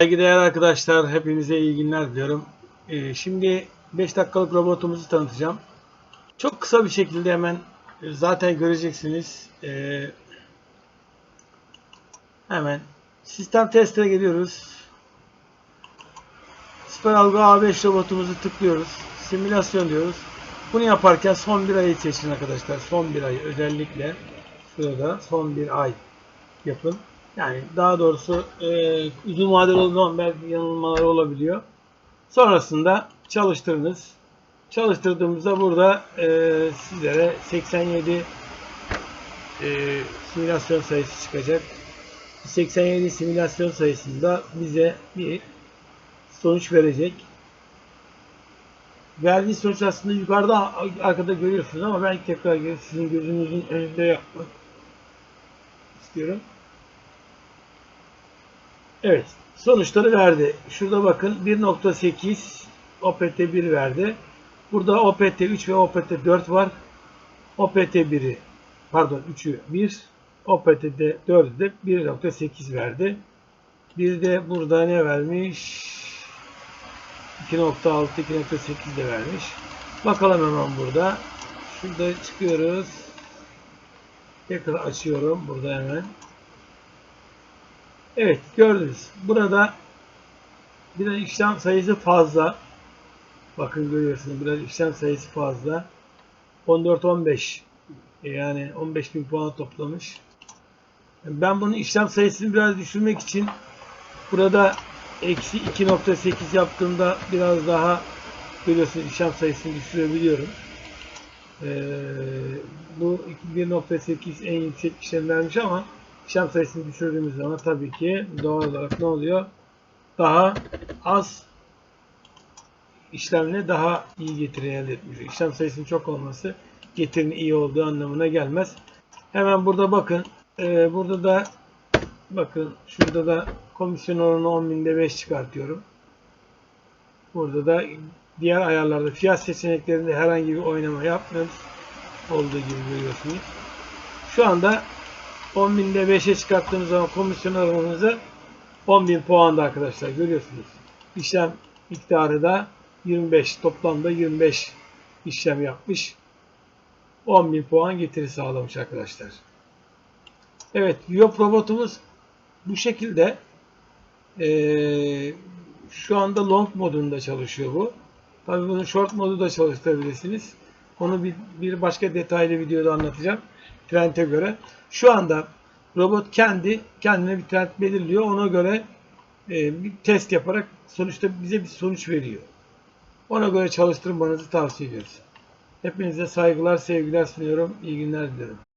Saygıdeğer arkadaşlar, hepinize iyi günler diliyorum. Ee, şimdi 5 dakikalık robotumuzu tanıtacağım. Çok kısa bir şekilde hemen e, zaten göreceksiniz. Ee, hemen sistem testine geliyoruz. Süper Algo A5 robotumuzu tıklıyoruz. Simülasyon diyoruz. Bunu yaparken son bir ayı seçin arkadaşlar. Son bir ay özellikle şurada son bir ay yapın. Yani daha doğrusu e, uzun vadeli olduğu zaman belki yanılmalar olabiliyor. Sonrasında çalıştırınız. Çalıştırdığımızda burada e, sizlere 87 e, simülasyon sayısı çıkacak. 87 simülasyon sayısında bize bir sonuç verecek. Verdiği sonuç aslında yukarıda arkada görüyorsunuz ama ben tekrar sizin gözünüzün önünde yapmak istiyorum. Evet. Sonuçları verdi. Şurada bakın 1.8 OPT 1 verdi. Burada OPT 3 ve OPT 4 var. OPT 1'i pardon 3'ü 1 OPT'de 4'ü de 1.8 verdi. Bir de burada ne vermiş? 2.6 2.8 de vermiş. Bakalım hemen burada. Şurada çıkıyoruz. Tekrar açıyorum burada hemen. Evet gördünüz. Burada biraz işlem sayısı fazla. Bakın görüyorsunuz biraz işlem sayısı fazla. 14-15 yani 15 bin puan toplamış. Ben bunun işlem sayısını biraz düşürmek için burada eksi 2.8 yaptığımda biraz daha görüyorsunuz işlem sayısını düşürebiliyorum. Ee, bu 1.8 en yüksek işlem vermiş ama işlem sayısını düşürdüğümüz zaman tabii ki doğal olarak ne oluyor? Daha az işlemle daha iyi getiri elde etmiş. İşlem sayısının çok olması getirinin iyi olduğu anlamına gelmez. Hemen burada bakın. Ee, burada da bakın şurada da komisyon oranı 10.000'de 5 çıkartıyorum. Burada da diğer ayarlarda fiyat seçeneklerinde herhangi bir oynama yapmıyoruz. Olduğu gibi görüyorsunuz. Şu anda 10.000'de 5'e çıkarttığımız zaman komisyon oranımızı 10.000 puanda arkadaşlar görüyorsunuz. İşlem miktarı da 25 toplamda 25 işlem yapmış. 10.000 puan getiri sağlamış arkadaşlar. Evet Yop robotumuz bu şekilde ee, şu anda long modunda çalışıyor bu. Tabi bunu short modu da çalıştırabilirsiniz. Onu bir, bir başka detaylı videoda anlatacağım. Trend'e göre. Şu anda robot kendi kendine bir trend belirliyor. Ona göre e, bir test yaparak sonuçta bize bir sonuç veriyor. Ona göre çalıştırmanızı tavsiye ediyoruz. Hepinize saygılar, sevgiler sunuyorum. İyi günler dilerim.